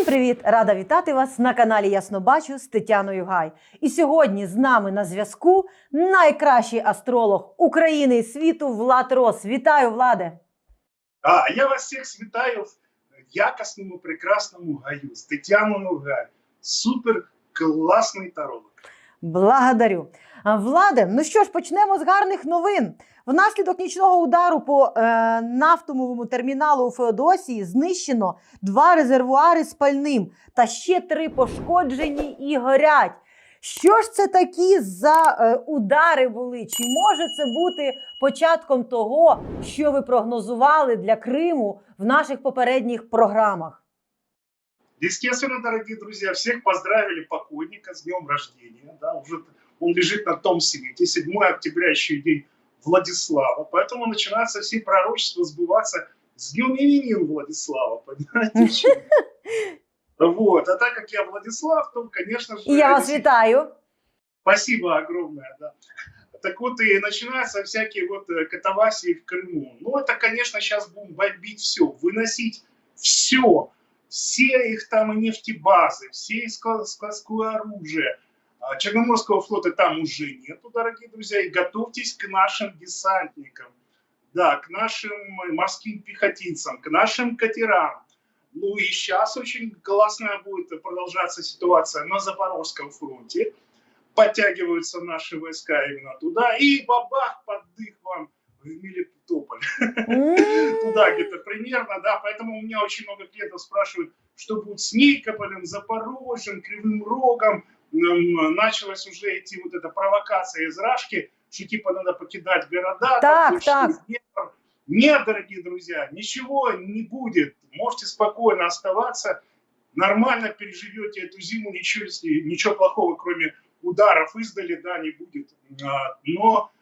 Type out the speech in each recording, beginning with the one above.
Всім привіт! Рада вітати вас на каналі Ясно Бачу з Тетяною Гай. І сьогодні з нами на зв'язку найкращий астролог України і світу Влад Рос. Вітаю, Владе! А я вас всіх вітаю в якісному, прекрасному гаю з Тетяною Гай. Супер класний таролог. Благодарю. А, Владе, ну що ж, почнемо з гарних новин. Внаслідок нічного удару по е, нафтовому терміналу у Феодосії знищено два резервуари з пальним та ще три пошкоджені і горять. Що ж це такі за е, удари були? Чи може це бути початком того, що ви прогнозували для Криму в наших попередніх програмах? Естественно, дорогие друзья, всех поздравили покойника с днем рождения. Да, уже он лежит на том свете. 7 октября еще и день Владислава. Поэтому начинаются все пророчества сбываться с днем именин Владислава. Понимаете? Вот. А так как я Владислав, то, конечно же... Я вас вітаю. Спасибо огромное, да. Так вот и начинаются всякие вот э, катавасии в Крыму. Ну, это, конечно, сейчас будем бомбить все, выносить все. Все их там и нефтебазы, все и ск- складское оружие. А Черноморского флота там уже нету, дорогие друзья. И готовьтесь к нашим десантникам, да, к нашим морским пехотинцам, к нашим катерам. Ну и сейчас очень классная будет продолжаться ситуация на Запорожском фронте подтягиваются наши войска именно туда, и бабах, поддых вам в Мелитополь. Туда где-то примерно, да, поэтому у меня очень много клиентов спрашивают, что будет с Никополем, Запорожьем, Кривым Рогом. Началась уже идти вот эта провокация из Рашки, что типа надо покидать города. Так, так. Днепр. Нет, дорогие друзья, ничего не будет. Можете спокойно оставаться, нормально переживете эту зиму, ничего, ничего плохого, кроме ударов издали, да, не будет. А, Но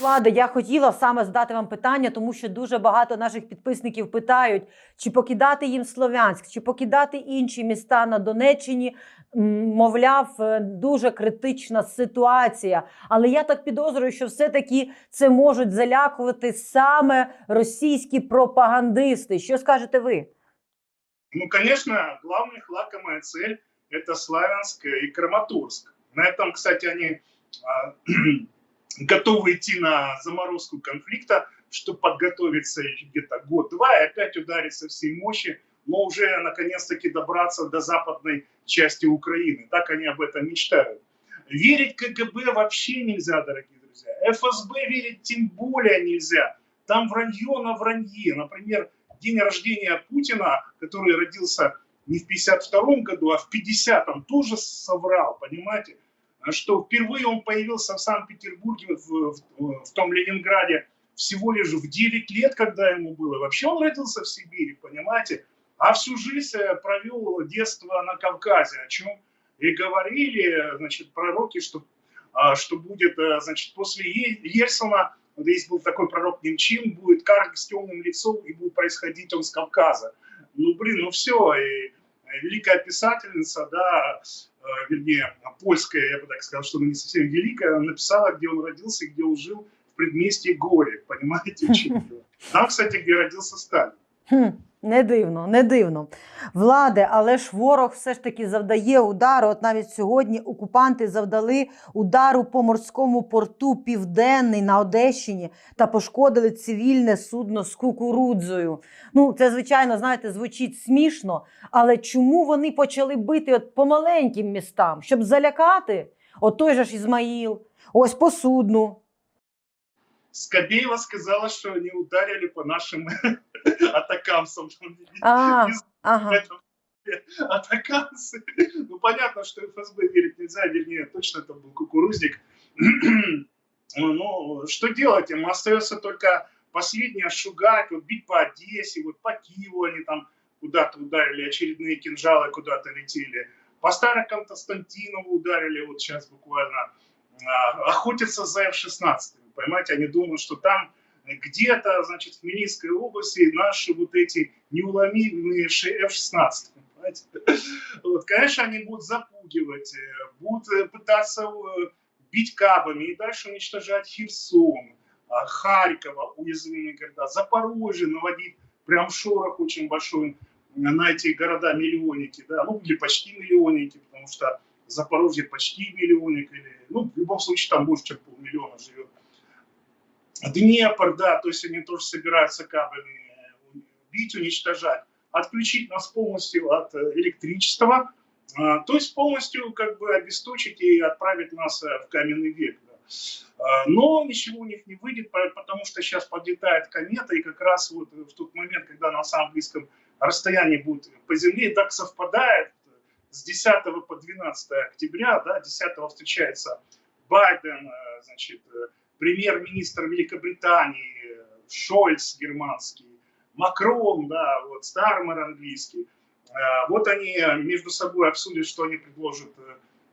Влада, я хотіла саме задати вам питання, тому що дуже багато наших підписників питають, чи покидати їм Слов'янськ, чи покидати інші міста на Донеччині. Мовляв, е, дуже критична ситуація. Але я так підозрюю, що все-таки це можуть залякувати саме російські пропагандисти. Що скажете ви? Ну, конечно, главная лакомая цель – это Славянск и Краматорск. На этом, кстати, они готовы идти на заморозку конфликта, чтобы подготовиться где-то год-два и опять ударить со всей мощи, но уже наконец-таки добраться до западной части Украины. Так они об этом мечтают. Верить КГБ вообще нельзя, дорогие друзья. ФСБ верить тем более нельзя. Там вранье на вранье. Например, день рождения Путина, который родился не в 52 году, а в 50-м, тоже соврал, понимаете? Что впервые он появился в Санкт-Петербурге, в, в- в том Ленинграде, всего лишь в 9 лет, когда ему было. Вообще он родился в Сибири, понимаете? А всю жизнь э, провел детство на Кавказе, о чем и говорили, значит, пророки, что, а, что будет, э, значит, после Ельцина, есть был такой пророк Немчин, будет карлик с темным лицом, и будет происходить он с Кавказа. Ну, блин, ну все, и э, великая писательница, да, вернее, польская, я бы так сказал, что она не совсем великая, она написала, где он родился где он жил в предместье Горе, понимаете? в чем дело. Там, кстати, где родился Сталин. Не дивно, не дивно. Владе, але ж ворог все ж таки завдає удару. От навіть сьогодні окупанти завдали удару по морському порту Південний на Одещині та пошкодили цивільне судно з кукурудзою. Ну, це, звичайно, знаєте, звучить смішно, але чому вони почали бити от по маленьким містам, щоб залякати? От той же ж Ізмаїл, ось по судну. Скобеева сказала, что они ударили по нашим атакамсам. А, ага. Атаканцы. Ну, понятно, что ФСБ верить нельзя, вернее, точно это был кукурузник. Ну, что делать? Им остается только последнее шугать, вот бить по Одессе, вот по Киеву они там куда-то ударили, очередные кинжалы куда-то летели. По Староконстантинову ударили, вот сейчас буквально а, охотятся за F-16. Понимаете, они думают, что там где-то, значит, в Хмельницкой области наши вот эти неуломимые F-16. понимаете? Вот, конечно, они будут запугивать, э, будут э, пытаться э, бить кабами и дальше уничтожать Херсон, а, Харькова, уязвимые города, Запорожье наводить прям шорох очень большой на эти города-миллионники, да, ну, или почти миллионники, потому что Запорожье почти миллионник, или, ну, в любом случае там больше, чем полмиллиона живет. Днепр, да, то есть они тоже собираются кабами бить, уничтожать, отключить нас полностью от электричества, а, то есть полностью как бы обесточить и отправить нас в каменный век. Да. А, но ничего у них не выйдет, потому что сейчас подлетает комета, и как раз вот в тот момент, когда на самом близком расстоянии будет по Земле, так совпадает с 10 по 12 октября, да, 10 встречается Байден, э, значит, э, премьер-министр Великобритании, Шольц германский, Макрон, да, вот Стармер английский. Э, вот они между собой обсудят, что они предложат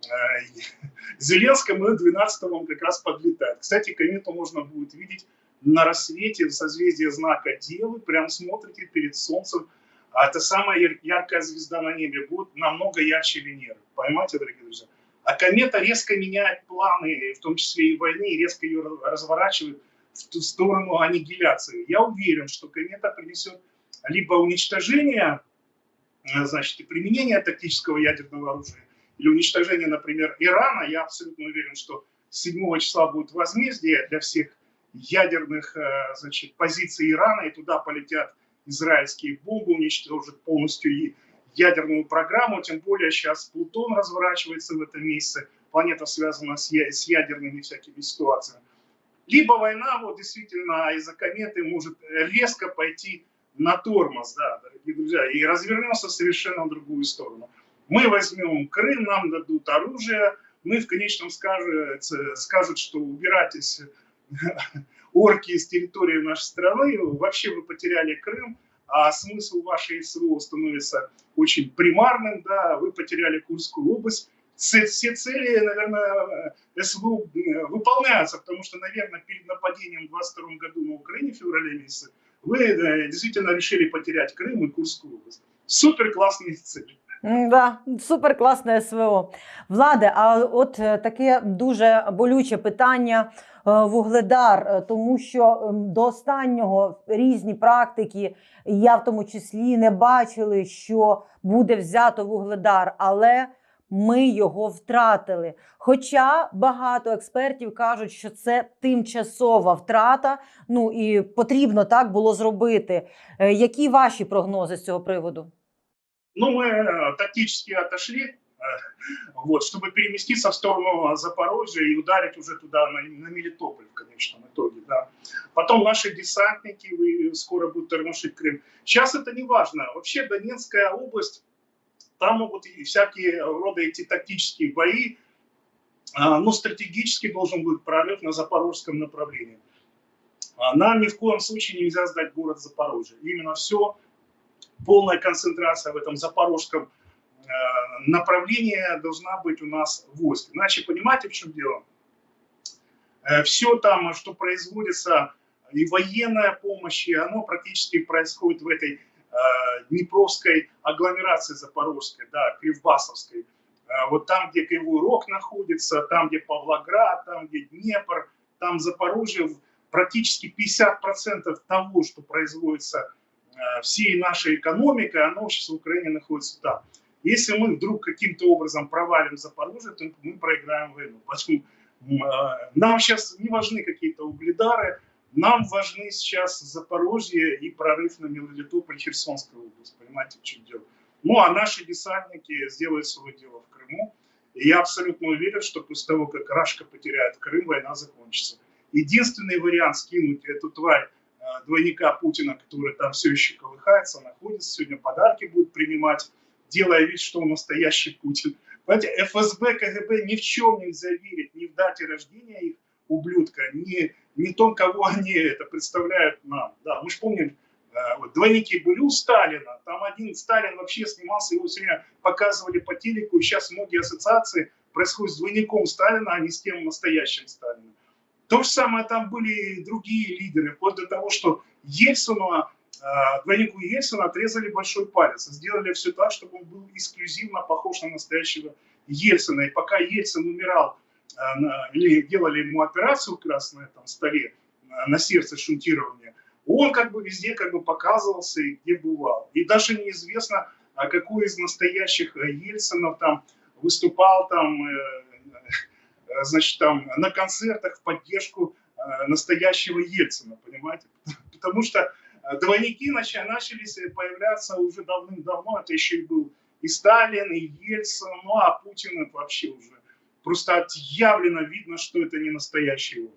Зеленскому, и 12 он как раз подлетает. Кстати, комету можно будет видеть на рассвете в созвездии знака Девы, прям смотрите перед Солнцем, а это самая яркая звезда на небе будет намного ярче Венеры. Поймайте, дорогие друзья? А комета резко меняет планы, в том числе и войны, и резко ее разворачивает в сторону аннигиляции. Я уверен, что комета принесет либо уничтожение, э, значит, и применение тактического ядерного оружия, или уничтожение, например, Ирана. Я абсолютно уверен, что 7 числа будет возмездие для всех ядерных э, значит, позиций Ирана, и туда полетят израильские бомбы, уничтожат полностью ядерную программу, тем более сейчас Плутон разворачивается в этом месяце, планета связана с, с ядерными всякими ситуациями. Либо война, вот действительно, из-за кометы может резко пойти на тормоз, да, дорогие друзья, и развернется совершенно в другую сторону. Мы возьмем Крым, нам дадут оружие, мы в конечном скажут, скажут что убирайтесь орки из территории нашей страны, вообще вы потеряли Крым, а смысл вашей СВО становится очень примарным, да, вы потеряли Курскую область. Все цели, наверное, СВО выполняются, потому что, наверное, перед нападением в 22 году на Украине в феврале месяце вы э, действительно решили потерять Крым и Курскую область. Супер классные цели. Да, супер класне СВО. Владе, а от е, таке дуже болюче питання е, вугледар, е, тому що до останнього різні практики, я в тому числі не бачили, що буде взято вугледар, але ми його втратили. Хоча багато експертів кажуть, що це тимчасова втрата. Ну і потрібно так було зробити. Які ваші прогнози з цього приводу? Ну, мы э, тактически отошли, э, вот, чтобы переместиться в сторону Запорожья и ударить уже туда, на, на Мелитополь в конечном итоге. Да. Потом наши десантники скоро будут тормошить Крым. Сейчас это не важно. Вообще Донецкая область, там могут и всякие рода эти тактические бои, а, но стратегически должен быть прорыв на запорожском направлении. А, нам ни в коем случае нельзя сдать город Запорожье. Именно все полная концентрация в этом запорожском э, направлении должна быть у нас войск. Иначе понимаете, в чем дело? Э, Все там, что производится, и военная помощь, и оно практически происходит в этой э, Днепровской агломерации Запорожской, да, Кривбасовской. Вот там, где Кривой Рог находится, там, где Павлоград, там, где Днепр, там Запорожье, практически 50% того, что производится Э, всей нашей экономикой, оно сейчас в Украине находится там. Если мы вдруг каким-то образом провалим Запорожье, то мы проиграем войну. Поэтому э, нам сейчас не важны какие-то угледары, нам важны сейчас Запорожье и прорыв на Мелитополь, Херсонская область. Понимаете, в чем дело? Ну, а наши десантники сделают свое дело в Крыму. И я абсолютно уверен, что после того, как Рашка потеряет Крым, война закончится. Единственный вариант скинуть эту тварь Э, двойника Путина, который там все еще колыхается, находится, сегодня подарки будет принимать, делая вид, что он настоящий Путин. Понимаете, ФСБ, КГБ ни в чем нельзя верить, ни в дате рождения их ублюдка, ни, ни том, кого они это представляют нам. Да, мы же помним, э, вот, двойники были у Сталина, там один Сталин вообще снимался, его сегодня показывали по телеку, и сейчас многие ассоциации происходят с двойником Сталина, а не с тем настоящим Сталином. То же самое там были и другие лидеры, вплоть до того, что Ельцину, э, двойнику Ельцина отрезали большой палец, сделали все так, чтобы он был эксклюзивно похож на настоящего Ельцина. И пока Ельцин умирал, на- или делали ему операцию на этом столе, э, на сердце шунтирования, он как бы везде как бы показывался и где бывал. И даже неизвестно, а какой из настоящих э, Ельцинов там выступал там, э, значит, там на концертах в поддержку э, настоящего Ельцина, понимаете? Потому что э, двойники начали, начались появляться уже давным-давно. Это еще и был и Сталин, и Ельцин, ну а Путин это вообще уже просто отъявленно видно, что это не настоящий он.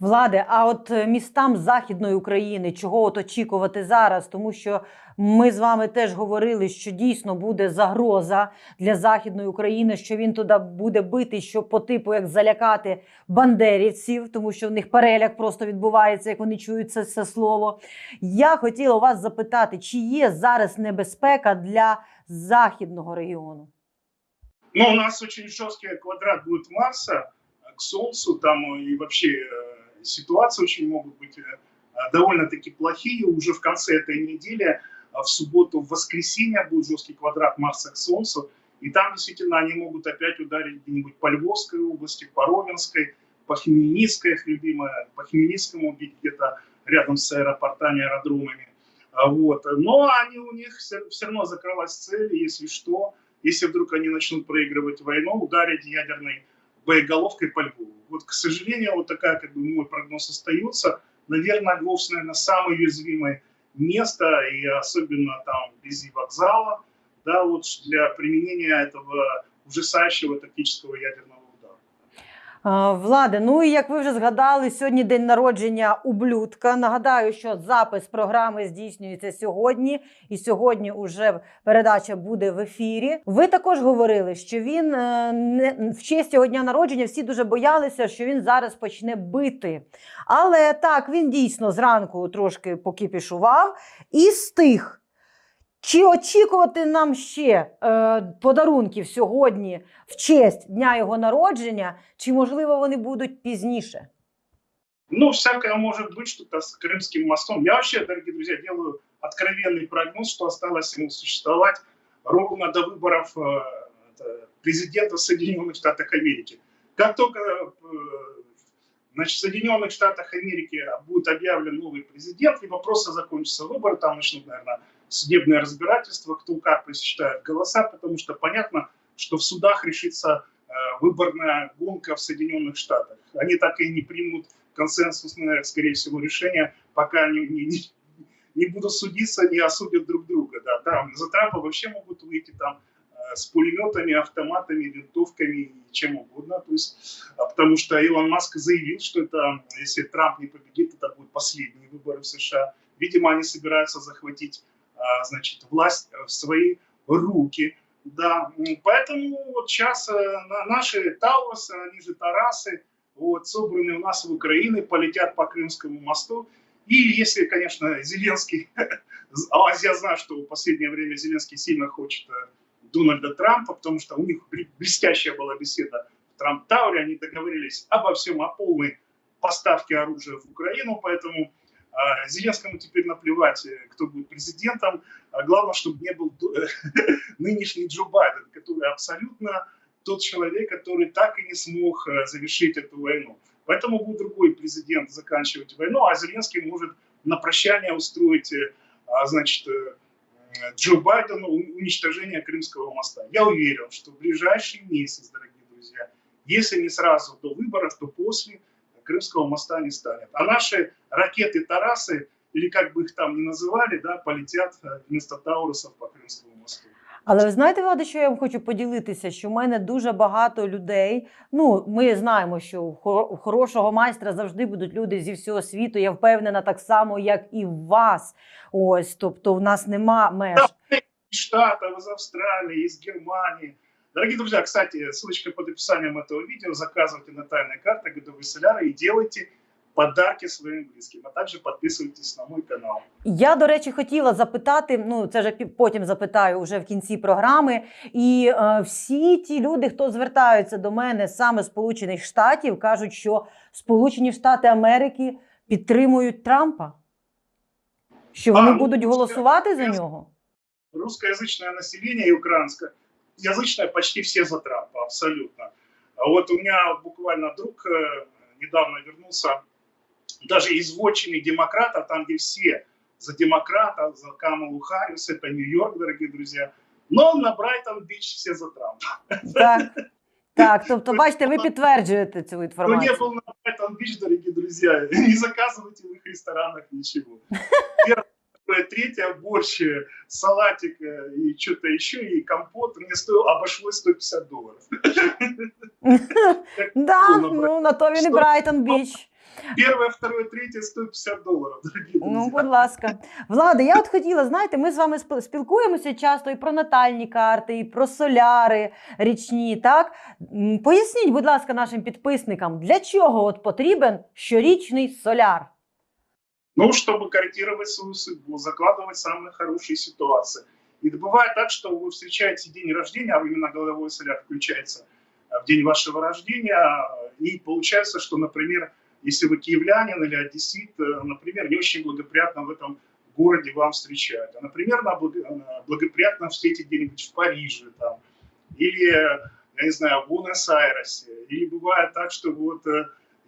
Владе, а от е, містам Західної України чого от очікувати зараз? Тому що ми з вами теж говорили, що дійсно буде загроза для Західної України, що він туди буде бити, що по типу як залякати бандерівців, тому що в них переляк просто відбувається, як вони чують це, це слово. Я хотіла вас запитати, чи є зараз небезпека для західного регіону? Но у нас очень жесткий квадрат будет Марса э, Солнцу, там э, и вообще э, ситуации очень могут быть э, довольно-таки плохие. Уже в конце этой недели, в субботу, в воскресенье будет жесткий квадрат Марса к Солнцу, и там действительно они могут опять ударить где-нибудь по Львовской области, по Ровенской, по Хмельницкой, их любимая, по Хмельницкому бить где-то рядом с аэропортами, аэродромами. А Вот. Но они у них все, все равно закрылась цель, если что, если вдруг они начнут проигрывать войну, ударить ядерной боеголовкой по Львову. Вот, к сожалению, вот такая, как бы, мой прогноз остается. Наверное, Львов, наверное, самое уязвимое место, и особенно там вблизи вокзала, да, вот для применения этого ужасающего тактического ядерного Владе, ну і як ви вже згадали, сьогодні день народження ублюдка. Нагадаю, що запис програми здійснюється сьогодні, і сьогодні уже передача буде в ефірі. Ви також говорили, що він е, в честь його дня народження всі дуже боялися, що він зараз почне бити. Але так, він дійсно зранку трошки покіпішував і стих. Чи очікувати нам ще е, подарунків сьогодні в честь дня його народження, чи можливо вони будуть пізніше? Ну, всякое может быть, что-то с Крымским мостом. Я вообще, дорогие друзья, делаю откровенный прогноз, что осталось ему существовать ровно до выборов э, это, президента Соединенных Штатов Америки. Как только э, значит, в Соединенных Штатах Америки будет объявлен новый президент, либо просто закончатся выборы, там начнут, наверное, судебное разбирательство, кто как посчитает голоса, потому что понятно, что в судах решится э, выборная гонка в Соединенных Штатах. Они так и не примут консенсусное, скорее всего, решение, пока не, не, не, будут судиться, не осудят друг друга. Да. Там, за Трампа вообще могут выйти там э, с пулеметами, автоматами, винтовками и чем угодно. То есть, а потому что Илон Маск заявил, что это, если Трамп не победит, это будут последние выборы в США. Видимо, они собираются захватить значит, власть в свои руки. Да, поэтому вот сейчас э, на- наши Таурусы, они же Тарасы, вот, собранные у нас в Украине, полетят по Крымскому мосту. И если, конечно, Зеленский, а я знаю, что в последнее время Зеленский сильно хочет э, Дональда Трампа, потому что у них блестящая была беседа в Трамп-Тауре, они договорились обо всем, о полной поставке оружия в Украину, поэтому а, Зеленскому теперь наплевать, э, кто будет президентом, а главное, чтобы не был нынешний Джо Байден, который абсолютно тот человек, который так и не смог э, завершить эту войну. Поэтому будет другой президент заканчивать войну, а Зеленский может на прощание устроить, э, а, значит, Джо Байдену уничтожение Крымского моста. Я уверен, что в ближайший месяц, дорогие друзья, если не сразу до выборов, то после Крымского моста не станет. А наши ракеты Тарасы, или как бы их там ни называли, да, полетят э, вместо Таурусов по Крымскому мосту. Але ви знаєте, Влада, що я вам хочу поділитися, що в мене дуже багато людей. Ну, ми знаємо, що у хо- у хорошого майстра завжди будуть люди зі всього світу. Я впевнена, так само, як і в вас. Ось, тобто, в нас нема меж. Из Штатов, из Австралии, из Германии. Дорогие друзья, кстати, ссылочка под описанием этого видео. Заказывайте на тайной карте годовые соляры и делайте подарки своим близким. А также подписывайтесь на мой канал. Я, до речі, хотіла запитати. Ну, це вже пі- потім запитаю вже в кінці програми. І е, всі ті люди, хто звертаються до мене саме з Сполучених Штатів, кажуть, що Сполучені Штати Америки підтримують Трампа, що вони А, ну, будуть це- голосувати за це- нього. Русскоязычное население и украинское язычное почти все за Трампа, абсолютно. А вот у меня буквально друг э, недавно вернулся даже из вотчины демократов, там, где все за демократа, за Камалу Харрис, это Нью-Йорк, дорогие друзья. Но на Брайтон-Бич все за Трампа. Так, так. Тобто, бачите, ви підтверджуєте цю Кто не інформацію. был на Брайтон-Бич, дорогие друзья, не заказывайте в их ресторанах ничего. Третье, борщ, салатик э, и что-то еще, и компот мне стоил, обошлось 150 долларов. Да, Ну, на то він і? Брайтон Біч. Первое, второе, третье 150 долларов, дорогие. Ну, будь ласка. Влада, я от хотіла, знаєте, ми з вами спілкуємося часто і про натальні карти, і про соляри річні. Так поясніть, будь ласка, нашим підписникам, для чого от потрібен щорічний соляр? Ну, чтобы корректировать свою судьбу, закладывать самые хорошие ситуации. И бывает так, что вы встречаете день рождения, а именно головой соляр включается э, в день вашего рождения, и получается, что, например, если вы киевлянин или одессит, э, например, не очень благоприятно в этом городе вам встречают. А, например, э, благоприятно встретить где-нибудь в Париже там, или, я не знаю, в Буэнос-Айресе. Или бывает так, что вот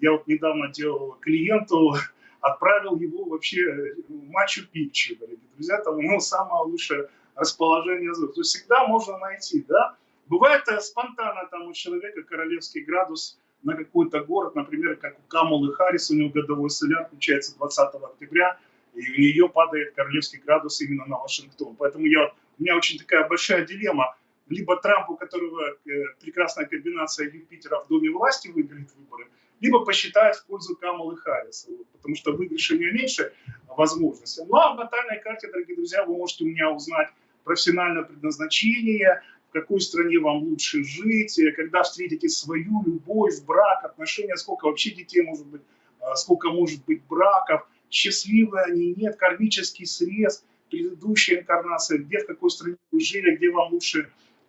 я вот недавно делал клиенту отправил его вообще э, в Мачу-Пикчу, дорогие друзья, там ну, самое лучшее расположение звезд. То есть всегда можно найти, да. Бывает э, спонтанно там у человека королевский градус на какой-то город, например, как у Камалы Харрис, у него годовой соляр включается 20 октября, и у нее падает королевский градус именно на Вашингтон. Поэтому я, у меня очень такая большая дилемма. Либо Трамп, у которого э, прекрасная комбинация Юпитера в доме власти выиграет выборы, либо посчитает в пользу Камалы Харриса, потому что выигрыш у нее меньше возможностей. Ну а в натальной карте, дорогие друзья, вы можете у меня узнать профессиональное предназначение, в какой стране вам лучше жить, э, когда встретите свою любовь, брак, отношения, сколько вообще детей может быть, э, сколько может быть браков, счастливы они, нет, кармический срез, предыдущая инкарнация, где, в какой стране вы жили, где вам лучше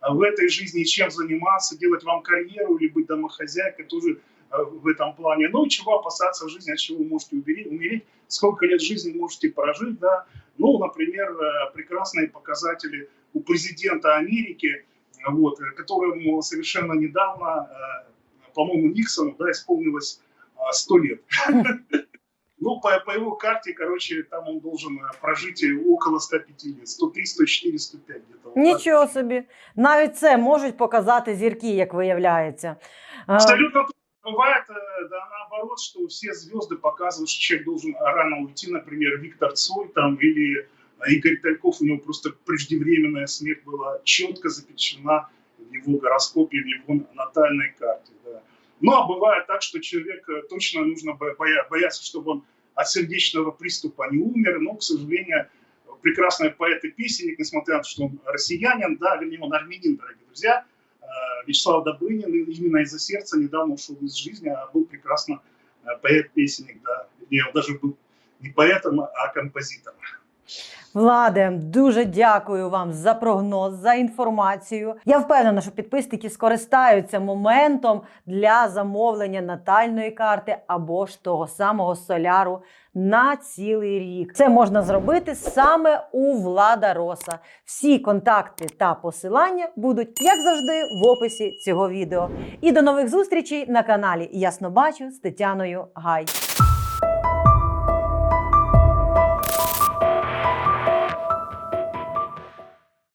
э, в этой жизни чем заниматься, делать вам карьеру или быть домохозяйкой, тоже в этом плане. Ну, и чего опасаться в жизни, от чего вы можете умереть, умереть, сколько лет жизни можете прожить, да. Ну, например, э, прекрасные показатели у президента Америки, э, вот, э, которому совершенно недавно, э, по-моему, Никсону, да, исполнилось э, 100 лет. Ну, по, по его карте, короче, там он должен э, прожить э, около 105 лет, 103, 104, 105 где-то. вот так. Нічого собі. Навіть це можуть показати зірки, як виявляється. Е, Абсолютно точно. Бывает, э, да, наоборот, что все звезды показывают, что человек должен рано уйти, например, Виктор Цой там, или Игорь Тальков, у него просто преждевременная смерть была четко запечатлена в его гороскопе, в его натальной карте. Да. Ну, а бывает так, что человек э, точно нужно бо- боя- бояться, чтобы он от сердечного приступа не умер, но, к сожалению, прекрасный поэт и песенник, несмотря на то, что он россиянин, да, вернее, он армянин, дорогие друзья, Вячеслав Добрынин именно из-за сердца недавно ушел из жизни, а был прекрасно э, поэт-песенник, да. Вернее, он даже был не поэтом, а композитором. Владе, дуже дякую вам за прогноз, за інформацію. Я впевнена, що підписники скористаються моментом для замовлення натальної карти або ж того самого соляру на цілий рік. Це можна зробити саме у Влада Роса. Всі контакти та посилання будуть, як завжди, в описі цього відео. І до нових зустрічей на каналі Ясно бачу з Тетяною Гай.